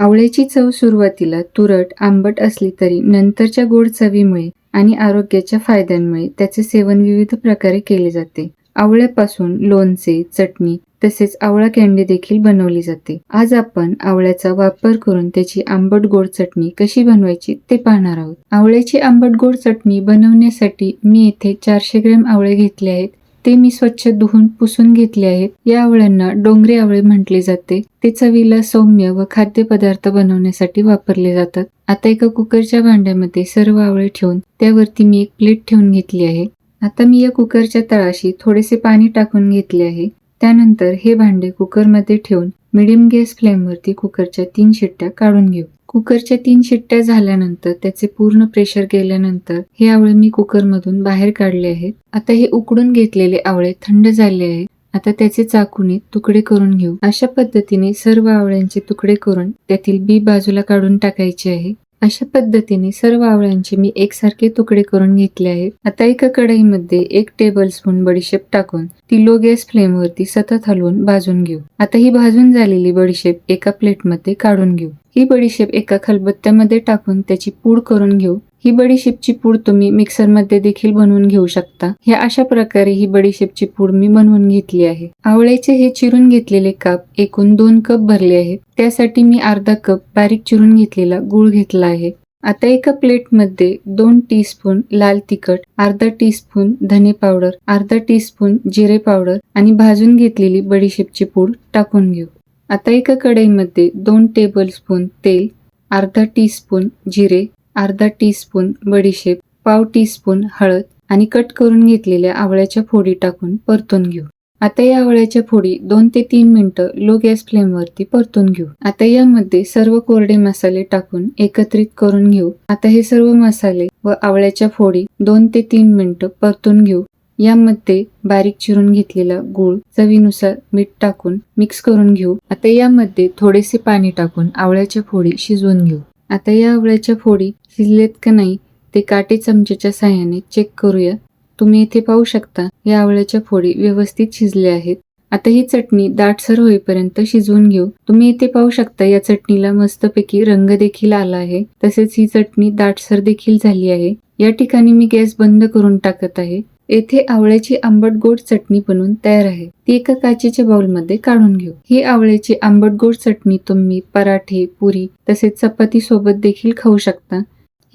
आवळ्याची चव सुरुवातीला तुरट आंबट असली तरी नंतरच्या गोड चवीमुळे आणि आरोग्याच्या फायद्यांमुळे त्याचे सेवन विविध प्रकारे केले जाते. आवळ्यापासून लोणचे चटणी तसेच आवळा कॅन्डी देखील बनवली जाते. आज आपण आवळ्याचा वापर करून त्याची आंबट गोड चटणी कशी बनवायची ते पाहणार आहोत. आवळ्याची आंबट गोड चटणी बनवण्यासाठी मी येथे चारशे ग्रॅम आवळे घेतले आहेत. ते मी स्वच्छ धुवून पुसून घेतले आहेत. या आवळ्यांना डोंगरे आवळे म्हटले जाते. ते चवीला सौम्य व खाद्यपदार्थ बनवण्यासाठी वापरले जातात. आता एका कुकरच्या भांड्यामध्ये सर्व आवळे ठेवून त्यावरती मी एक प्लेट ठेवून घेतली आहे. आता मी या कुकरच्या तळाशी थोडेसे पाणी टाकून घेतले आहे. त्यानंतर हे भांडे कुकरमध्ये ठेवून मिडियम गॅस फ्लेमवरती कुकरच्या तीन शिट्ट्या काढून घेऊ. कुकरच्या तीन शिट्ट्या झाल्यानंतर त्याचे पूर्ण प्रेशर गेल्यानंतर हे आवळे मी कुकरमधून बाहेर काढले आहेत. आता हे उकडून घेतलेले आवळे थंड झाले आहेत. आता त्याचे चाकूने तुकडे करून घेऊ. अशा पद्धतीने सर्व आवळ्यांचे तुकडे करून त्यातील बी बाजूला काढून टाकायचे आहे. अशा पद्धतीने सर्व आवळ्यांचे मी एकसारखे तुकडे करून घेतले आहेत. आता एका कढईमध्ये एक टेबल स्पून बडीशेप टाकून ती लो गॅस फ्लेमवरती सतत हलवून भाजून घेऊ. आता ही भाजून झालेली बडीशेप एका प्लेटमध्ये काढून घेऊ. ही बडीशेप एका खलबत्त्यामध्ये टाकून त्याची पूड करून घेऊ. ही बडीशेपची पूड तुम्ही मिक्सरमध्ये देखील बनवून घेऊ शकता. ह्या अशा प्रकारे ही बडीशेपची पूड मी बनवून घेतली आहे. आवळ्याचे हे चिरून घेतलेले काप एकूण दोन कप भरले आहेत. त्यासाठी मी अर्धा कप बारीक चिरून घेतलेला गुळ घेतला आहे. आता एका प्लेटमध्ये दोन टीस्पून लाल तिखट अर्धा टीस्पून धने पावडर अर्धा टीस्पून जिरे पावडर आणि भाजून घेतलेली बडीशेपची पूड टाकून घेऊ. आता एका कढईमध्ये दोन टेबल स्पून तेल अर्धा टीस्पून जिरे अर्धा टीस्पून बडीशेप पाव टीस्पून हळद आणि कट करून घेतलेल्या आवळ्याच्या फोडी टाकून परतून घेऊ. आता या आवळ्याच्या फोडी दोन ते तीन मिनिटं लो गॅस फ्लेमवरती परतून घेऊ. आता यामध्ये सर्व कोरडे मसाले टाकून एकत्रित करून घेऊ. आता हे सर्व मसाले व आवळ्याच्या फोडी दोन ते तीन मिनिटं परतून घेऊ. यामध्ये बारीक चिरून घेतलेला गूळ चवीनुसार मीठ टाकून मिक्स करून घेऊ. आता यामध्ये थोडेसे पाणी टाकून आवळ्याच्या फोडी शिजवून घेऊ. आता या आवळ्याच्या फोडी शिजलेत का नाही ते काटे चमच्याच्या साह्याने चेक करूया. तुम्ही इथे पाहू शकता या आवळ्याच्या फोडी व्यवस्थित शिजल्या आहेत. आता ही चटणी दाटसर होईपर्यंत शिजवून घेऊ. तुम्ही इथे पाहू शकता या चटणीला मस्तपैकी रंग देखील आला आहे. तसेच ही चटणी दाटसर देखील झाली आहे. या ठिकाणी मी गॅस बंद करून टाकत आहे. येथे आवळ्याची आंबट गोड चटणी बनवून तयार आहे. ती एका काचेच्या बाउलमध्ये काढून घेऊ. ही आवळ्याची आंबट गोड चटणी तुम्ही पराठे पुरी तसेच चपाती सोबत देखील खाऊ शकता.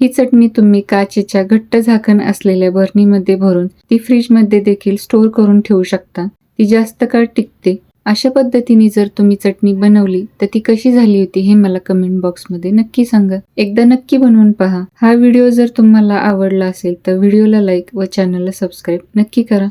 ही चटणी तुम्ही काचेच्या घट्ट झाकण असलेल्या भरणीमध्ये भरून ती फ्रीजमध्ये देखील स्टोर करून ठेवू शकता. ती जास्त काळ टिकते. अशा पद्धतीने जर तुम्ही चटणी बनवली तर ती कशी झाली होती हे मला कमेंट बॉक्समध्ये नक्की सांगा. एकदा नक्की बनवून पहा. हा व्हिडिओ जर तुम्हाला आवडला असेल तर व्हिडिओला लाईक व चॅनलला सबस्क्राईब नक्की करा.